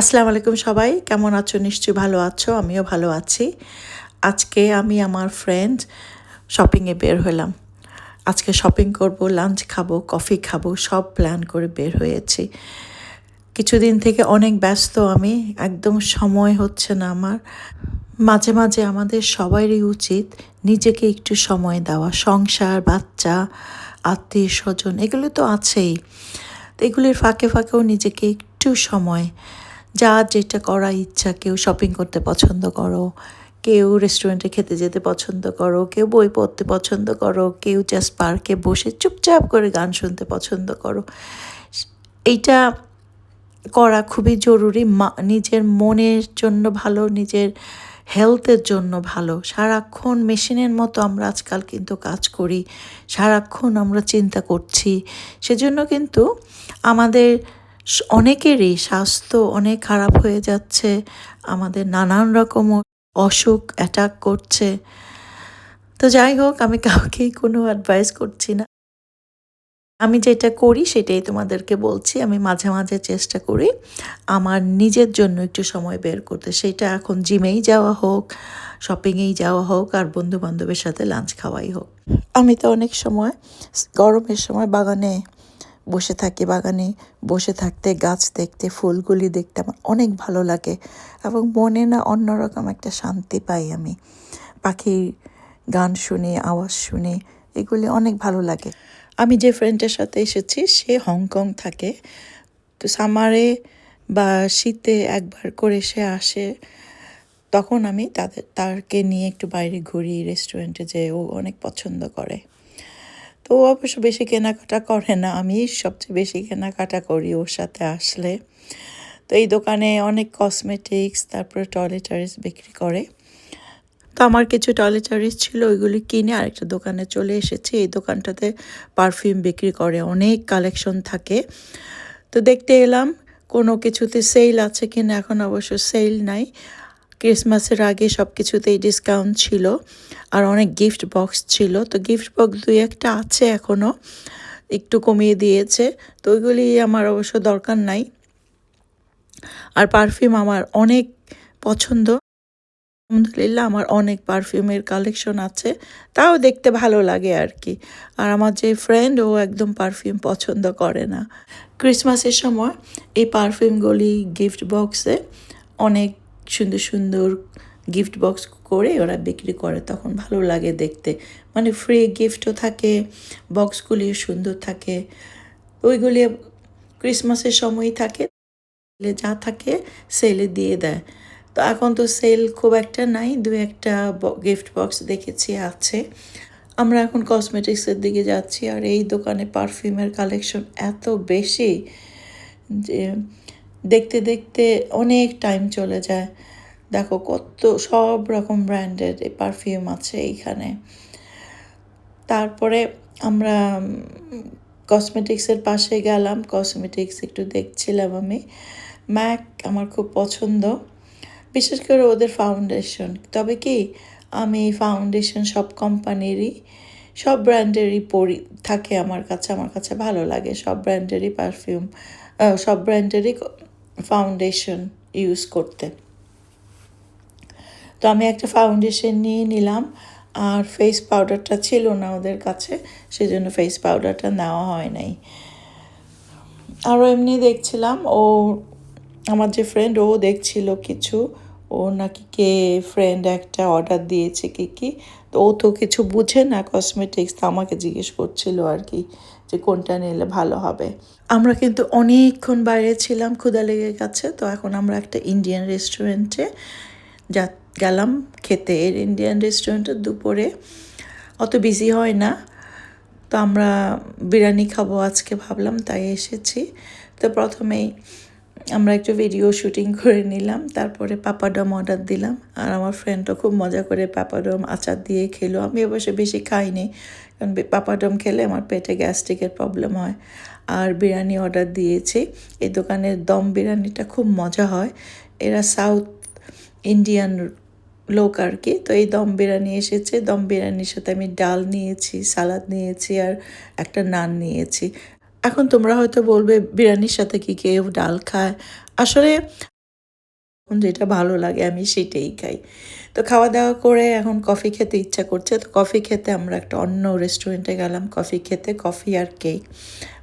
আসসালামু আলাইকুম সবাই। কেমন আছো? নিশ্চয়ই ভালো আছো। আমিও ভালো আছি। আজকে আমি আমার ফ্রেন্ড শপিংয়ে বের হলাম। আজকে শপিং করব লাঞ্চ খাব কফি খাব, সব প্ল্যান করে বের হয়েছি। কিছুদিন থেকে অনেক ব্যস্ত আমি, একদম সময় হচ্ছে না আমার। মাঝে মাঝে আমাদের সবারই উচিত নিজেকে একটু সময় দেওয়া। সংসার, বাচ্চা, আত্মীয় স্বজন, এগুলো তো আছেই। এগুলির ফাঁকে ফাঁকেও নিজেকে একটু সময় যা যেটা করা ইচ্ছা, কেউ শপিং করতে পছন্দ করো, কেউ রেস্টুরেন্টে খেতে যেতে পছন্দ করো, কেউ বই পড়তে পছন্দ করো, কেউ জাস্ট পার্কে বসে চুপচাপ করে গান শুনতে পছন্দ করো। এইটা করা খুবই জরুরি নিজের মনের জন্য ভালো, নিজের হেলথের জন্য ভালো। সারাক্ষণ মেশিনের মতো আমরা আজকাল কিন্তু কাজ করি, সারাক্ষণ আমরা চিন্তা করছি। সেজন্য কিন্তু আমাদের অনেকেরই স্বাস্থ্য অনেক খারাপ হয়ে যাচ্ছে, আমাদের নানান রকম অসুখ অ্যাটাক করছে। তো যাই হোক, আমি কাউকেই কোনো অ্যাডভাইস করছি না। আমি যেটা করি সেটাই তোমাদেরকে বলছি, আমি মাঝে মাঝে চেষ্টা করি আমার নিজের জন্য একটু সময় বের করতে। সেটা এখন জিমেই যাওয়া হোক শপিংয়েই যাওয়া হোক, আর বন্ধু বান্ধবের সাথে লাঞ্চ খাওয়াই হোক। আমি তো অনেক সময়, গরমের সময় বাগানে বসে থাকি বাগানে, বসে থাকতে গাছ দেখতে, ফুলগুলি দেখতে আমার অনেক ভালো লাগে এবং মনে না অন্যরকম একটা শান্তি পাই আমি। পাখির গান শুনে, আওয়াজ শুনে এগুলি অনেক ভালো লাগে। আমি যে ফ্রেন্ডের সাথে এসেছি, সে হংকং থাকে। তো সামারে বা শীতে একবার করে সে আসে, তখন আমি তাদের, তারকে নিয়ে একটু বাইরে ঘুরি রেস্টুরেন্টে যে ও অনেক পছন্দ করে। তো ও অবশ্য বেশি কেনাকাটা করে না। আমি সবচেয়ে বেশি কেনাকাটা করি ওর সাথে আসলে। তো এই দোকানে অনেক কসমেটিক্স তারপরে টয়লেটারিস বিক্রি করে। তো আমার কিছু টয়লেটারিস ছিল, ওইগুলি কিনে আরেকটা দোকানে চলে এসেছি। এই দোকানটাতে পারফিউম বিক্রি করে, অনেক কালেকশন থাকে। তো দেখতে এলাম, কোনো কিছুতে সেল আছে কিনা, এখন অবশ্য সেল নাই। ক্রিসমাসের আগে সব কিছুতেই ডিসকাউন্ট ছিল আর অনেক গিফট বক্স ছিল। তো গিফট বক্স দুই একটা আছে এখনও একটু কমিয়ে দিয়েছে। তো ওইগুলি আমার অবশ্য দরকার নাই। আর পারফিউম আমার অনেক পছন্দ। আলহামদুলিল্লাহ আমার অনেক পারফিউমের কালেকশন আছে। তাও দেখতে ভালো লাগে আর কি আর আমার যে ফ্রেন্ড ও একদম পারফিউম পছন্দ করে না। ক্রিসমাসের সময় এই পারফিউমগুলি গিফট বক্সে অনেক সুন্দর সুন্দর গিফট বক্স করে ওরা বিক্রি করে, তখন ভালো লাগে দেখতে। মানে ফ্রি গিফটও থাকে বক্সগুলি সুন্দর থাকে। ওইগুলি ক্রিসমাসের সময়ই থাকে যা থাকে সেলে দিয়ে দেয়। তো এখন তো সেল খুব একটা নাই, দু একটা গিফট বক্স দেখেছি আছে। আমরা এখন কসমেটিক্সের দিকে যাচ্ছি, আর এই দোকানে পারফিউমের কালেকশন এত বেশি যে দেখতে দেখতে অনেক টাইম চলে যায়। দেখো কত সব রকম ব্র্যান্ডের পারফিউম আছে এইখানে। তারপরে আমরা কসমেটিক্সের পাশে গেলাম। কসমেটিক্স একটু দেখছিলাম আমি। ম্যাক আমার খুব পছন্দ। বিশেষ করে ওদের ফাউন্ডেশন তবে কি, আমি ফাউন্ডেশন সব কোম্পানিরই সব ব্র্যান্ডেরই পরি, থাকে আমার কাছে। আমার কাছে ভালো লাগে সব ব্র্যান্ডেরই পারফিউম সব ব্র্যান্ডেরই ফাউন্ডেশন ইউজ করতে। তো আমি একটা ফাউন্ডেশন নিয়ে নিলাম, আর ফেস পাউডারটা ছিল না ওদের কাছে, সেজন্য ফেস পাউডারটা নেওয়া হয় নাই। আরও এমনি দেখছিলাম, ও, আমার যে ফ্রেন্ড ও দেখছিল কিছু, ও নাকি কে ফ্রেন্ড একটা অর্ডার দিয়েছে কি কি তো ও তো কিছু বুঝে না কসমেটিক্স তো আমাকে জিজ্ঞেস করছিল আর কি যে কোনটা নিলে ভালো হবে। আমরা কিন্তু অনেকক্ষণ বাইরে ছিলাম ক্ষুদা লেগে গেছে, তো এখন আমরা একটা ইন্ডিয়ান রেস্টুরেন্টে যা গেলাম খেতে। এর ইন্ডিয়ান রেস্টুরেন্টে দুপুরে অত বিজি হয় না, তো আমরা বিরিয়ানি খাব আজকে ভাবলাম, তাই এসেছি। তো প্রথমেই আমরা একটু ভিডিও শুটিং করে নিলাম, তারপরে পাপাডম অর্ডার দিলাম। আর আমার ফ্রেন্ডও খুব মজা করে পাপাডম আচার দিয়ে খেলো। আমি অবশ্য বেশি খাইনি, কারণ পাপাডম খেলে আমার পেটে গ্যাস্ট্রিকের প্রবলেম হয়। আর বিরিয়ানি অর্ডার দিয়েছি। এই দোকানের দম বিরিয়ানিটা খুব মজা হয়। এরা সাউথ ইন্ডিয়ান লোক আর কি। তো এই দম বিরিয়ানি এসেছে। দম বিরিয়ানির সাথে আমি ডাল নিয়েছি, সালাদ নিয়েছি আর একটা নান নিয়েছি। এখন তোমরা হয়তো বলবে, বিরিয়ানির সাথে কি কেউ ডাল খায়? আসলে যেটা ভালো লাগে, আমি সেটাই খাই। তো খাওয়া দাওয়া করে এখন কফি খেতে ইচ্ছা করছে। তো কফি খেতে আমরা একটা অন্য রেস্টুরেন্টে গেলাম, কফি খেতে, কফি আর কেক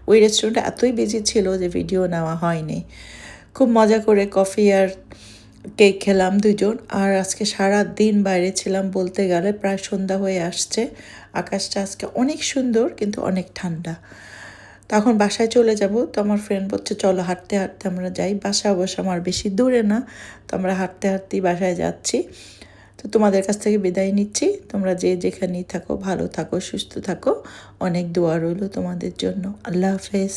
ওই রেস্টুরেন্টটা এতই বিজি ছিল যে ভিডিও নেওয়া হয়নি। খুব মজা করে কফি আর কেক খেলাম দুজন আর আজকে সারা দিন বাইরে ছিলাম বলতে গেলে, প্রায় সন্ধ্যা হয়ে আসছে। আকাশটা আজকে অনেক সুন্দর, কিন্তু অনেক ঠান্ডা। তখন বাসায় চলে যাব। তো আমার ফ্রেন্ড বলছে, চলো হাঁটতে হাঁটতে আমরা যাই। বাসা অবশ্য আমার বেশি দূরে না। তো আমরা হাঁটতে, হাঁটতেই বাসায় যাচ্ছি। তো তোমাদের কাছ থেকে বিদায় নিচ্ছি। তোমরা যে যেখানেই থাকো, ভালো থাকো, সুস্থ থাকো। অনেক দোয়া রইল তোমাদের জন্য। আল্লাহ হাফেজ।